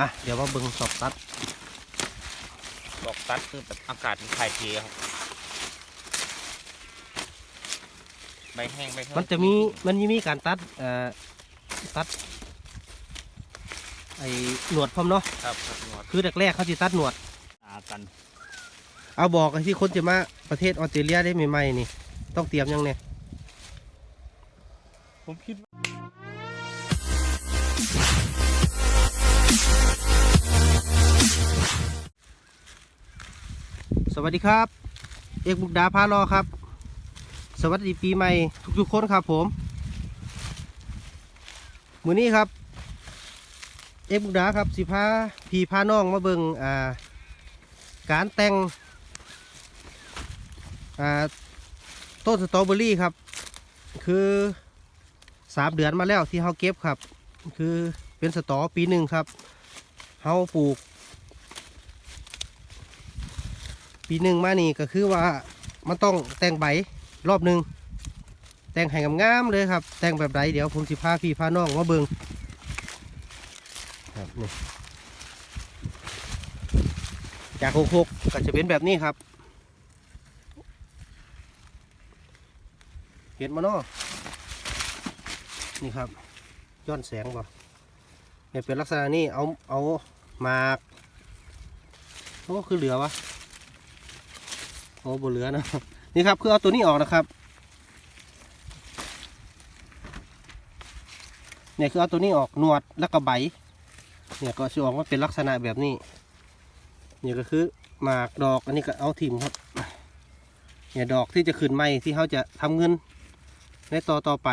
อะเดี๋ยวมาเบิ่งสอบตัดดอกตัดคือแบบอากาศมันถ่ายเทครับ ใบแห้งใบแห้งมันจะมีมันจะมีการตัดเอ่อตัด ไอ้หนวดพร้อมเนาะครับครับหนวดคือแรกๆเขาจะตัดหนวดตากันเอาบอกไอ้ที่คนจะมาประเทศออสเตรเลียได้ใหม่ๆนี่ ต้องเตรียมยังเนี่ย ผมคิดว่า วัสดีครับ เอกบุกดาพารอครับ สวัสดีปีใหม่ทุกๆคนครับผม มือนี้ครับ เอกบุกดาครับสิพาพีพาน้องมาเบิงอ่าการแต่งอ่าต้นสตรอเบอรี่ครับ คือสามเดือนมาแล้วที่เขาเก็บครับ คือเป็นสตอปีหนึ่งครับเขาปลูก ปีหนึ่งมานี่ก็คือว่ามันต้องแต่งใบรอบหนึ่งแต่งให้งามๆเลยครับ แต่งแบบใดเดี๋ยวผมสิพาพี่พาน้องมาเบิงครับนี่จากหกหกก็จะเป็นแบบนี้ครับ เห็นมาเนาะนี่ครับย้อนแสงบ่เนี่ยเป็นลักษณะนี้เอาเอาหมากโอ้คือเหลือวะ อ้บนเรือนะนี่ครับคือเอาตัวนี้ออกนะครับเนี่ยคือเอาตัวนี้ออกหนวดแล้วก็ใบเนี่ยก็จะออกมาเป็นลักษณะแบบนี้เนี่ยก็คือหมากดอกอันนี้ก็เอาถิ่มครับเนี่ยดอกที่จะขึ้นใหม่ที่เขาจะทำเงินในต่อต่อไป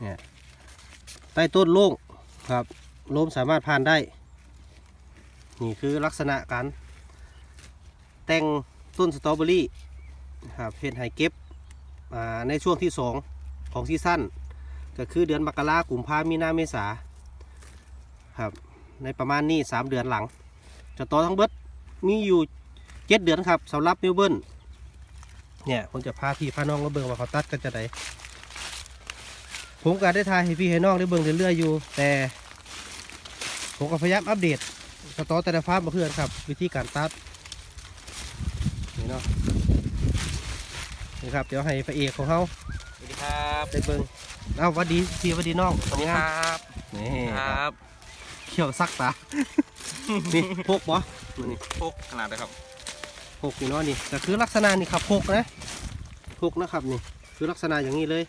เนี่ยใต้ต้นโล่งครับล้มสามารถผ่านได้ นี่คือลักษณะการแต่ง ต้นสตรอเบอรี่ครับเห็ดไห้เก็บในช่วงที่ 2 ของซีซั่นก็คือเดือนมกรากุมภามีนาเมษาครับในประมาณนี้ 3 เดือนหลัง จะต่อทั้งเบิดมีอยู่ 7 เดือนครับสำหรับเมลเบิร์นเนี่ยผมจะพาพี่พาน้องมาเบิ่งว่าเขาตัดกันจะไดผมก็ได้ทายให้พี่ให้น้องได้เบิ่งเรื่อยๆอยู่ แต่ผมก็พยายามอัปเดตสตอแต่ละฟาร์มมาเพื่อนครับ วิธีการตัด นี่เนาะนี่ครับเดี๋ยวให้พระเอกของเขาสวัสดีครับได้เบิ้งเอาหวัดดีพี่หวัดดีน้องสวัสดีครับนี่ครับเขียวซักตานี่พกบ่นี่พกขนาดเลยครับพกนี่เนาะนี่แต่คือลักษณะนี่ครับพกนะพกนะครับนี่คือลักษณะอย่างนี้เลย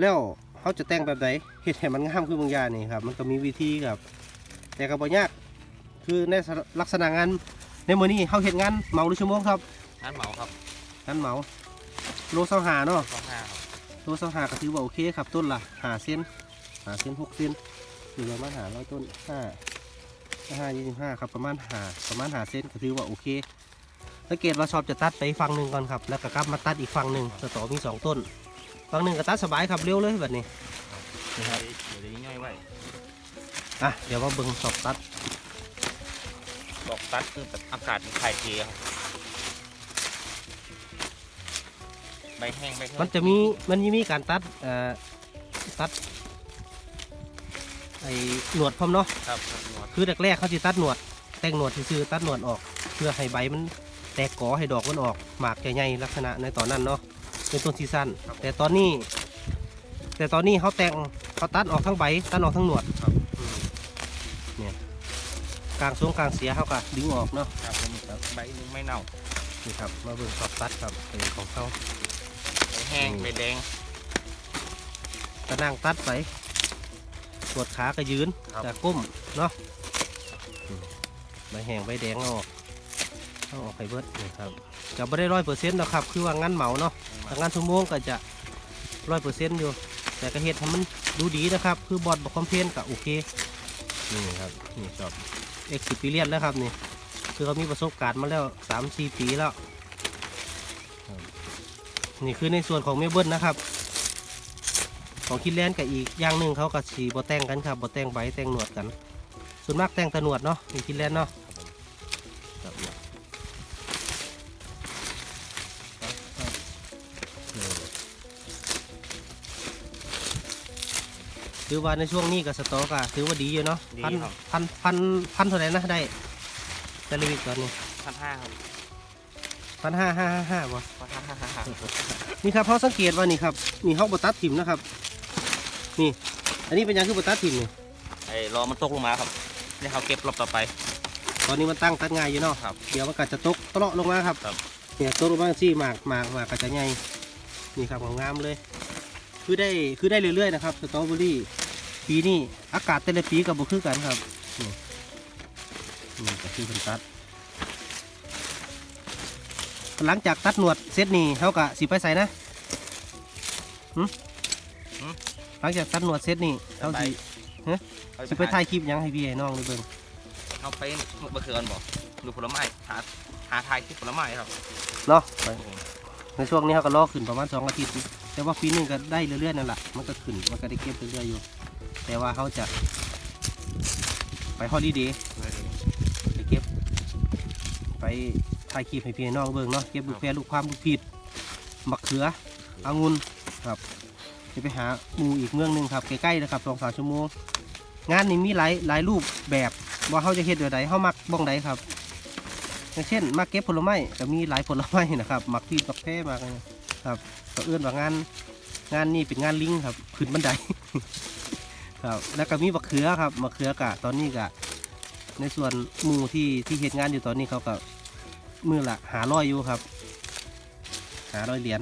แล้วเขาจะแต่งแบบไหนเห็ดให้มันงามคือบางอย่างนี่ครับ มันก็มีวิธีครับ แต่ก็บ่ยากคือในลักษณะงาน ในมือนี้เขาเห็ดงานเหมาหรือชั่วโมงครับงานเหมาครับงานเหมาโลเสาหาเนาะสองห้าครับตัวสหาก็ถือว่าโอเคครับ ต้นละหาเส้นหาเส้นหกเส้นถือประมาณหาร้อยต้นห้าห้ายี่สิบห้าครับประมาณหาประมาณหาเส้นก็ถือว่าโอเคสังเกตว่าชอบจะตัดไปฝั่งหนึ่งก่อนครับแล้วก็กลับมาตัดอีกฝั่งหนึ่งสตอมีสองต้นฝั่งหนึ่งก็ตัดสบายครับเร็วเลยแบบนี้เดี๋ยวเดี๋ยวย่อยไว้อะเดี๋ยวมาเบิ่งสอบตัด ดอกตัดคือแบบอากาศมันถ่ายเทครับใบแห้งใบแห้งมันจะมีมันจะมีการตัดเอ่อตัดไอ้หนวดพร้อมเนาะครับครับหนวดคือแรกๆเขาจะตัดหนวด แต่งหนวดซื่อๆตัดหนวดออก เพื่อให้ใบมันแตกกอให้ดอกมันออกหมากใหญ่ๆลักษณะในตอนนั้นเนาะเป็นต้นซีซันแต่ตอนนี้ แต่ตอนนี้เขาแต่งเขาตัดออกทั้งใบตัดออกทั้งหนวดครับอืมเนี่ย กลางสวงกลางเสียเขาก็ดึงออกเนาะครับผมครับใบหนึงไม่เน่านี่ครับมาเบิ่งสอบตัดครับเป็นของเขาใบแห้งใบแดงก็นั่งตัดไปปวดขาก็ยืนครับจะก้มเนาะอืมใบแห้งใบแดงเอาออกเอาออกให้เบิดนี่ครับจะไม่ได้ร้อยเปอร์เซ็นต์นะครับ คือว่างานเหมาเนาะถ้างานชั่วโมงก็จะร้อยเปอร์เซ็นต์อยู่ แต่ก็เฮ็ดให้มันดูดีนะครับ คือบอดบอกคอมเพลนก็โอเคนี่ครับนี่ครับ เอ็กซิปีเลียนแล้วครับนี่คือเขามีประสบการณ์มาแล้วสามสี่ปีแล้ว นี่คือในส่วนของเมเบิลนะครับ ของคิดแลนกับอีกอย่างหนึ่งเขากับสีบอแต่งกันครับบอแต่งใบแต่งหนวดกัน ส่วนมากแต่งตะหนวดเนาะมีคิดแลนเนาะ ถือว่าในช่วงนี้กับสต๊อกอะถือว่าดีอยู่เนาะดีพันครับ พันพันพันเท่าไหร่นะได้แต่ละวิกตอนนี้พันห้าครับพันห้าห้าห้าห้าบ่ พันห้าห้าห้านี่ครับเขาสังเกตว่านี่ครับนี่เขาบตัดถิ่มนะครับ นี่ อันนี้เป็นหยังคือบตัดถิ่มนี่ไอ้รอมันตกลงมาครับนี่เขาเก็บรอบต่อไป ตอนนี้มันตั้งตัดง่ายอยู่เนาะครับเดี๋ยวมันก็จะตกตะเลาะลงมาครับครับ เนี่ยตกลงมาซี่หมากหมากหมากก็จะใหญ่นี่ครับงามๆเลย คือได้คือได้เรื่อยๆนะครับสตรอเบอรี่ปีนี้อากาศแต่ละปีกับบุคือกันครับนี่นี่ก็คือเป็นตัด หลังจากตัดหนวดเสร็จนี่เขากะสิไปใส่นะหึหลังจากตัดหนวดเสร็จนี่เขาสิสิไปถ่ายคลิปหยังให้พี่ให้น้องได้เบิ่งเอาไปเมื่อคืนบอกดูผลไม้หาหาทายที่ผลไม้ครับเนาะไปในช่วงนี้เขาก็รอขึ้นประมาณสองอาทิตย์ แต่ว่าปีนึงก็ได้เรื่อยๆนั่นแหละมันก็ขึ้นมันก็ได้เก็บเรื่อยๆอยู่ แต่ว่าเขาจะไปฮอลิเดย์ไปเก็บ ไปถ่ายคลิปให้พี่น้องเบิ่งเนาะเก็บลูกแพรลูกความลูกพีดมะเขือองุ่นครับจะไปหาหมูอีกเมืองหนึ่งครับใกล้ๆนะครับสองสามชั่วโมงงานนี้มีหลายหลายรูปแบบว่าเขาจะเฮ็ดแบบใดเขามักบ้องใดครับ อย่างเช่นมักเก็บผลไม้ก็มีหลายผลไม้นะครับ มักพีดมักแพร่มากครับ เอื้อนว่างาน งานนี้เป็นงานลิงครับขึ้นบันไดครับแล้วก็มีมะเขือครับมะเขือกะตอนนี้กะในส่วนหมู่ที่ที่เฮ็ดงานอยู่ตอนนี้เขาก็มือละหาร้อยอยู่ครับ หาร้อยเหรียญ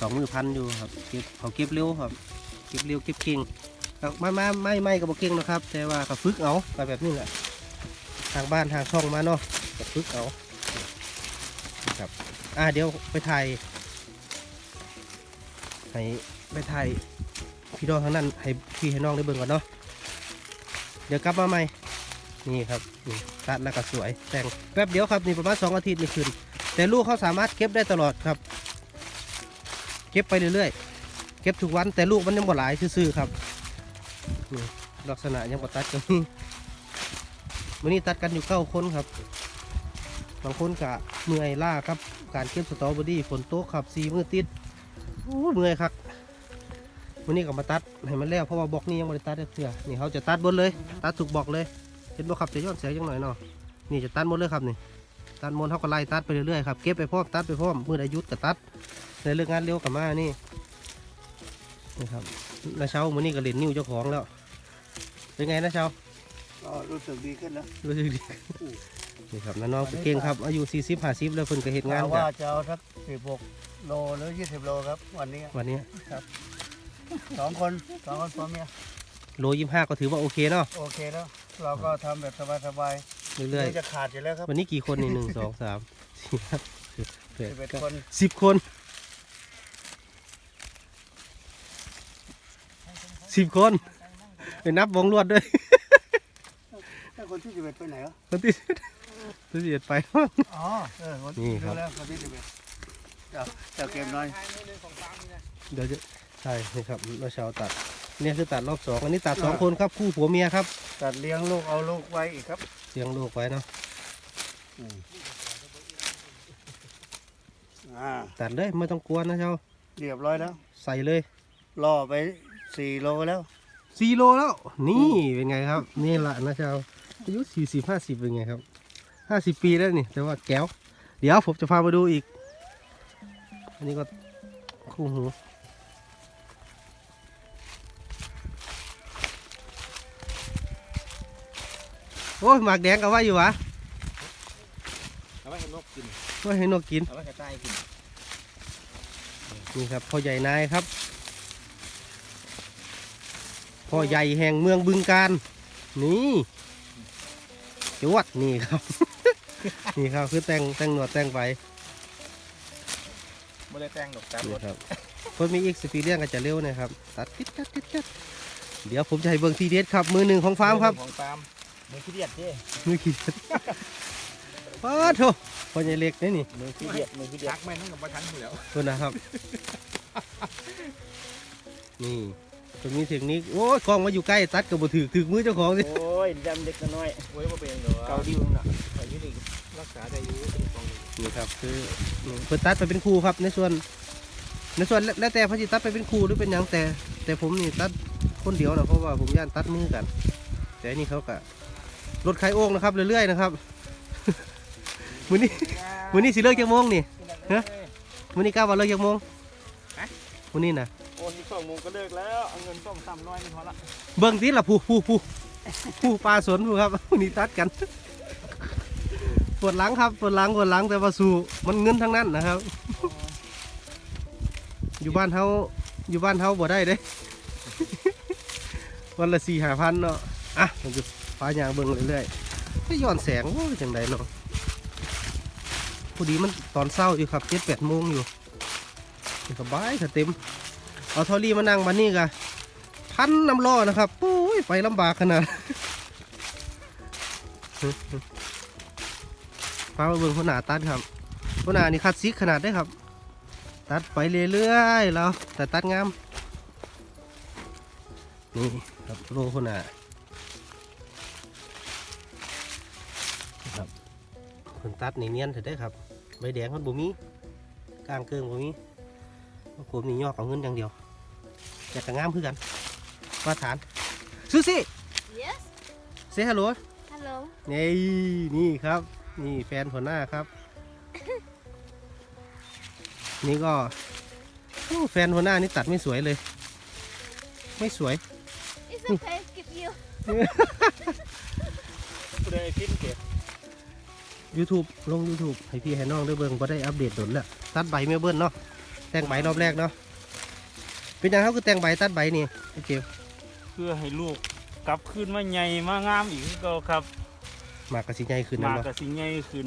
สองมือพันอยู่ครับเก็บเขาเก็บเร็วครับ เก็บเร็วเก็บเก่งไม่ไม่ไม่ไม่ก็บอกเก่งนะครับ แต่ว่าก็ฝึกเอาไปแบบนี้แหละทางบ้านทางช่องมาเนาะก็ฝึกเอาครับอ่าเดี๋ยวไปถ่าย ให้ไปถ่ายพี่น้องทางนั้นให้พี่ให้น้องได้เบิ่งก่อนเนาะเดี๋ยวกลับมาใหม่นี่ครับนี่ตัดแล้วก็สวยแต่งแป๊บเดียวครับนี่ประมาณสองอาทิตย์นี่คืนแต่ลูกเขาสามารถเก็บได้ตลอดครับ เก็บไปเรื่อยๆ เก็บทุกวันแต่ลูกมันยังบ่หลายซื่อๆครับนี่ลักษณะยังบ่ตัดกันวันนี้ตัดกันอยู่เก้าคนครับบางคนกะเมื่อยล่าครับ การเก็บสตรอเบอรี่ฝนตกครับสีมือติด เมื่อยครับวันนี้ก็มาตัดให้มันแล้วเพราะว่าบล็อกนี้ยังไม่ได้ตัดเถื่อนี่เขาจะตัดบนเลย ตัดถูกบล็อกเลยเห็นบ่ครับจะย้อนแสงยังหน่อยเนาะนี่จะตัดหมดเลยครับนี่ตัดหมดเขาก็ไล่ตัดไปเรื่อยๆครับเก็บไปพร้อมตัดไปพร้อมมือใดหยุดก็ตัดในเรื่องงานเร็วกลับมานี่นี่ครับนาเช้ามื้อนี้ก็เล่นนิ้วเจ้าของแล้วเป็นไงนะเช้าก็รู้สึกดีขึ้นแล้วรู้สึกดีนี่ครับน้องๆเก่งครับอายุ40 50แล้วเพิ่นก็เฮ็ดงานกะกัว่าบจะเอาสักสิบหก โลหรือยี่สิบโลครับ วันนี้วันนี้สองคนสองคนผัวเมียโล25ก็ถือว่าโอเคเนาะโอเคแล้ว เราก็ทำแบบสบายๆเรื่อยดี๋วจะขาดอยู่แล้วครับๆวันนี้กี่คนนี่1 2 3 4 5สิบเอ็ดคนสิบคนสิบคนไปนับวงลวดด้วยถ้าคนที่สิบเอ็ดไปไหนอะคนที่ที่เสียดไปอ๋อเออคนนี่ครับรู้แล้วคนที่สิบเอ็ด เจ้าเจ้าเกมน้อย เดี๋ยวจะใช่นี่ครับเราเช้าตัด เนี่ยคือตัดรอบสองอันนี้ตัดสองคนครับคู่ผัวเมียครับ ตัดเลี้ยงลูกเอาลูกไว้อีกครับเลี้ยงลูกไว้เนาะอ่าตัดเลยไม่ต้องกลัวนะเช้าเรียบร้อยแล้ว ใส่เลยล่อไปสี่โลแล้วสี่โลแล้ว นี่เป็นไงครับ นี่แหละนะเช้าอายุสี่สิบห้าสิบเป็นไงครับห้าสิบปีแล้วนี่ แต่ว่าแก้ว เดี๋ยวผมจะพามาดูอีก อันนี้ก็คู่หูโอ้ยหมากแดงก็ว่าอยู่วะเอาไว้ให้นกกินว่าให้นกกินเอาไว้ให้ใต้กินนี่ครับพ่อใหญ่นายครับพ่อใหญ่แห่งเมืองบึงการนี่จวดนี่ครับ นี่ครับคือแต่งแต่งหนวดแต่งไป ไม่ได้แต่งดอกจับรนี่ถครับคนมีอีกสปีเรียนก็จะเร็วนะครับตัดติดตัดติดตัดเดี๋ยวผมจะให้เบิ่งทีเด็ดครับ มือหนึ่งของฟาร์มครับ ของฟาร์มมือขี้เดียดดิมือขีดป้าโถพ่อใหญ่เล็กนี่นี่มือขี้เดียดมือขี้เดียดทักแม่นต้องกับประชันอยู่แล้วคนนะครับ นี่ตัวมีเทคนิคโอ้ยกล้องมาอยู่ใกล้ตัดกับบ่ถือถือมือเจ้าของสิโอ้ยดำเด็กน้อยโอ้ยว่าเป็นเหรอเกาดิวน่ะแต่ยี่นี่รักษาได้อยู่เป็นกอง นี่ ครับคือนี่เพิ่นตัดไปเป็นครูครับ ในส่วน ในส่วนแล้วแต่เพระจิตัดไปเป็นครูหรือเป็นหยังแต่ แต่ผมนี่ตัดคคนเดียวนะเพราะว่าผมย่านตัดมือกัน แต่อันนี่เขากะรถไขโอ่งนะครับเรื่อยๆนะครับมื้อนี้มื้อนี้สิเลิกจักโมงนี่ฮะมื้อนี้กล้าว่าเลิกจักโมงมื้อนี้นะโอ้ยสองโมงก็เลิกแล้วเอาเงินส้มสามร้อยนี่พอละเบิ่งติล่ะผู้ผู้ผู้ผู้ปลาสวนผู้ครับมื้อนี้ตัดกัน ปวดหลังครับปวดหลังปวดหลังแต่ว่าสู้มันเงินทั้งนั้นนะครับ อยู่บ้านเฮาอยู่บ้านเฮาบ่ได้เด้ วันละสี่ห้าพันเนาะอะผมจะฟ้ายางเบิ่งเรื่อยๆก็ย้อนแสงโอ้ยจังไดเนาะพอดีมันตอนเช้าอยู่ครับเจ็ดแปดโมงอยู่สบายถ้าเต็มเอาทอรี่มานั่งมานี่กะพันน้ำล้อนะครับปุ้ยไปลำบากขนาด ฟ้ามาเบิ่งคนหนาตัดครับคนหนานี่คัดซิกขนาดได้ครับ ตัดไปเรื่อยๆแล้วแต่ตัดงามนี่ครับโลคนหนาครับคนตัดนี่เนียนเถอะได้อครับใบแดงมันบ่มีกลางเกิงบ่มีผมนี่ยอกเอาเงินอย่างเดียวแต่ก็งามคือกันมาฐานซูซี่ Yes. เซฮัลโหล Hello. นี่นี่ครับ นี่แฟนหัวหน้าครับ นี่ก็โอ้แฟนหัวหน้านี่ตัดไม่สวยเลย ไม่สวย It's okay. Give you. ผู้ใดพิมพ์เก็บ YouTube ลง YouTube ให้พี่ให้น้องได้เบิ่งบ่ได้อัปเดตโดนแล้วตัดใบไม่เบิ้ลเนาะแต่งใบรอบแรกเนาะเป็นยังเขาคือแต่งใบตัดใบนี่โอเคเพื่อให้ลูกกลับคืนมาใหญ่มางามอีกคือเก็ครับ หมากกระสีใหญ่ขึ้นหนะมากเนาะกับสิใหญ่ขึ้น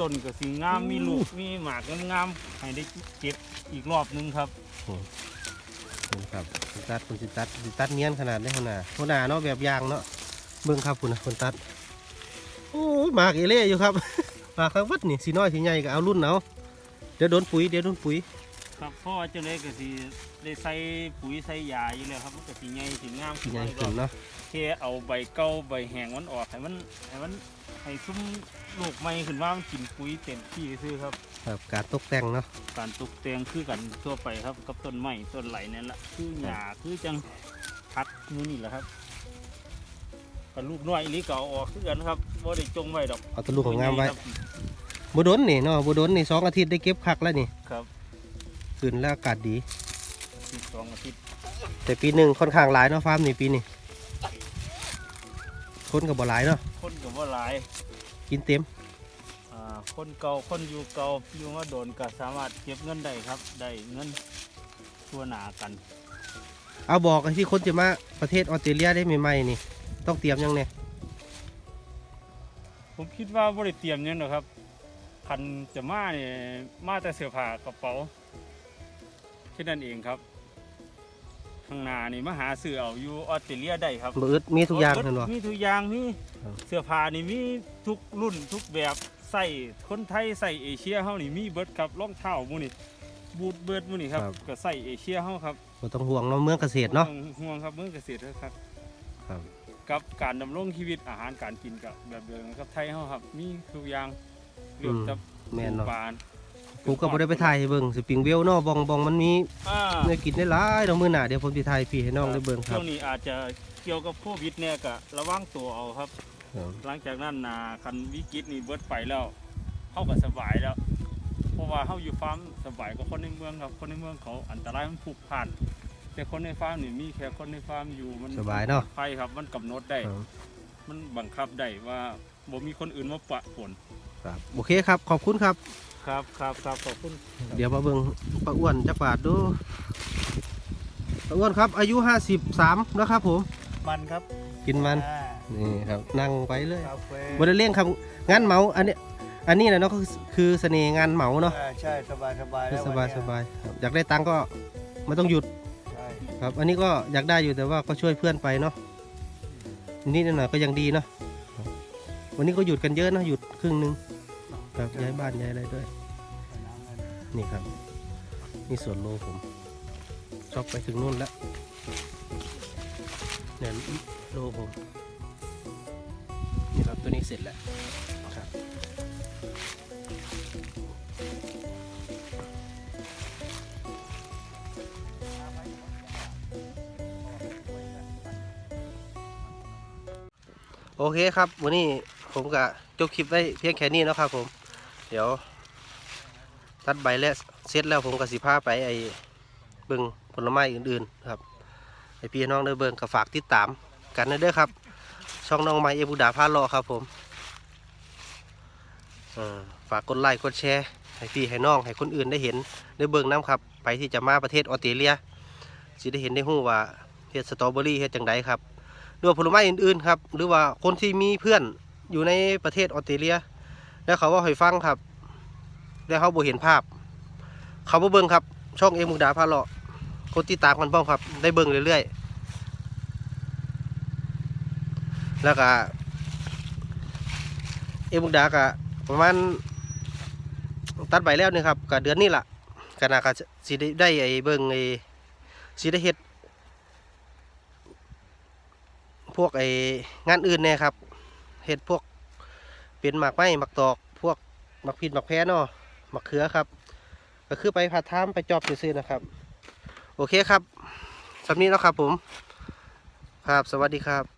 ต้นกับสิงามมีลูกมีหมากงามๆให้ได้เก็บอีกรอบหนึงครับนี่ครับคนตัดคนสิตัดสิตัดเนียนขนาดได้หัวหน้าหัวหน้าเนาะแบบอยางเนาะเบิ่งครับคุณนะคนตัดโอ้ยหมากเอเล่อยู่ครับ หมากข้างวัดนี่สีน้อยสีใหญ่ก็เอารุ่นเอาเดี๋ยวโดนปุ๋ยเดี๋ยวโดนปุ๋ย ครับเพราะว่าจังไดก็สิได้ใส่ปุ๋ยใส่ยาอยู่แล้วครับมันก็สิใหญ่สิงามสีใหญ่มาอีกรขึ้อนบเนาะแค่เอาใบเก่าใบแห้งมันออกให้มันให้มันให้ซุ้มลูกใหม่ขึ้นมามันกินปุ๋ยเต็มที่ซื้อครับ ครับการตกแต่งเนาะการตกแต่งคือกันทั่วไปครับกับต้นไม้ต้นไหลนั่นแหละคือหญ้าคือจังพัดมือนี่แหละครับกับลูกน้อยอีหลีก็เอาออกคือกันครับบ่ได้จงไว้ดอกเอาตะลุของงามไว้ครับบุดนนี่เนาะบุดนนี่สองอาทิตย์ได้เก็บคักแล้วนี่ครับ ขึ้นแล้วอากาศดีอีกสองอาทิตย์แต่ปีหนึ่งค่อนข้างหลายเนาะฟาร์มนี่ปีนี้คนกับบ่หลายเนาะคนก็บ่หลายกินเต็มอ่าคนเก่าคนอยู่เก่าอยู่มาโดนก็สามารถเก็บเงินได้ครับ ได้เงินทั่วหนากัน เอาบอกไอ้ที่คนจะมาประเทศออสเตรเลียได้ใหม่ๆนี่ ต้องเตรียมยังเนี่ยผมคิดว่าบ่ได้เตรียมหยังหรอกครับคันจะมาเนี่ยมาแต่เสื้อผ้ากระเป๋า แค่นั้นเองครับข้างหน้านี่มาหาซื้อเอาอยู่ออสเตรเลียได้ครับบ่อึดมีทุกอย่างเห็นบ่มีทุกอย่างมีครับ เสื้อผ้านี่มีทุกรุ่นทุกแบบใส่คนไทยใส่เอเชียเฮานี่มีเบิดครับรองเท้าหมู่นี่บูทเบิดหมู่นี่ครับก็ใส่เอเชียเฮาครับ บ่ต้องห่วงเนาะเมืองเกษตรเนาะบ่ต้องห่วงครับเมืองเกษตรครับครับ กับการดำรงชีวิตอาหารการกินกับแบบเดิมกับไทยเฮาครับ มีทุกอย่างเรื่องจับแม่นเนาะ ปลา ผมก็บ่ได้ไปถ่ายให้เบิ่งสปริงเวลเนาะบองบองมันมีอ่าเนื้อกินได้หลายเนาะมื้อหน้าเดี๋ยวผมสิถ่ายพี่ให้น้องได้เบิ่งครัช่บวงนี้อาจจะเกี่ยวกับโควิดเนี่ยก็ระวังตัวเอาครับ ครับหลังจากนั้นนาคันวิกฤตนี่เบิดไปแล้วเขาก็สบายแล้ว เพราะว่าเขาอยู่ฟาร์มสบายกว่าคนในเมืองครับ คนในเมืองเขาอันตรายมันผูกพันแต่คนในฟาร์มนี่มีแค่คนในฟาร์มอยู่มันสบายเนาะไฟครับ มันกำหนดได้ ครับมันบังคับได้ว่าบ่มีคนอื่นมาปะปน ครับโอเคครับขอบคุณครับ ครับครับครับขอบคุณเดี๋ยวมาเบิ่งป้าอ้วนจักบาทดูป้าอ้วนครับ อายุ 53แล้วครับผม มันครับกินมันอ่านี่ครับนั่งไปเลยกาแฟบริเลี่ยงครับงานเหมาอันนี้อันนี้นะเนาะก็คือคือเสน่ห์งานเหมาเนาะอ่าใช่สบายสบายคือแล้วสบายวันสเนี้บายครับอยากได้ตังค์ก็ไม่ต้องหยุดใช่ครับ อันนี้ก็อยากได้อยู่แต่ว่าก็ช่วยเพื่อนไปเนาะนิดหน่อยก็ยังดีเนาะครับวันนี้ก็หยุดกันเยอะเนาะหยุดครึ่งหนึงครับย้ายบ้านย้ายอะไรด้วย นี่ครับ นี่ส่วนโลผมชอบไปถึงนู่นแล้วเนี่ยโลผมนี่ครับตัวนี้เสร็จแล้วครับโอเคครับวันนี้ผมกะจบคลิปไว้เพียงแค่นี้นะครับผม เดี๋ยว ตัดใบแล้วเสร็จแล้วผมก็สิพาไปไอ้เบิ่งผลไม้อื่นๆครับไอพี่น้องเด้เบิ่งก็ฝากติดตามกันเด้อครับ ช่องน้องไม้เอบูดาพาเลาะครับผมฝากกดไลค์กดแชร์ให้พี่ให้น้องให้คนอื่นได้เห็นได้เบิ่งน้ำครับ ไปที่จะมาประเทศออสเตรเลียสิได้เห็นได้หู้ว่าเฮ็ดสตรอเบอรี่เฮ็ดจังไดครับหรือว่าผลไม้อื่นๆครับ หรือว่าคนที่มีเพื่อนอยู่ในประเทศออสเตรเลีย แล้วเขาว่าให้ฟังครับ แล้วเขาบ่เห็นภาพ เขาบ่เบิ่งครับ ช่องเอ็มมุกดาพาเลาะคนติดตามกันบ้างครับ ได้เบิ่งเรื่อยๆ แล้วก็เอ็มมุกดาก็ประมาณตัดใบแล้วนี่ครับก็เดือนนี้ล่ะก็น่าก็สิได้ไอ้เบิ่งไอ้สิได้เฮ็ดพวกไอ้งานอื่นแน่ครับเฮ็ดพวกเป็นหมากไม้หมากตอก พวกหมากผิดหมากแพ้เนาะ มะเขือครับ ก็คือไปผัดท่ามไปจอบซื้อๆนะครับ โอเคครับสำนี้แล้วครับผม ครับ สวัสดีครับ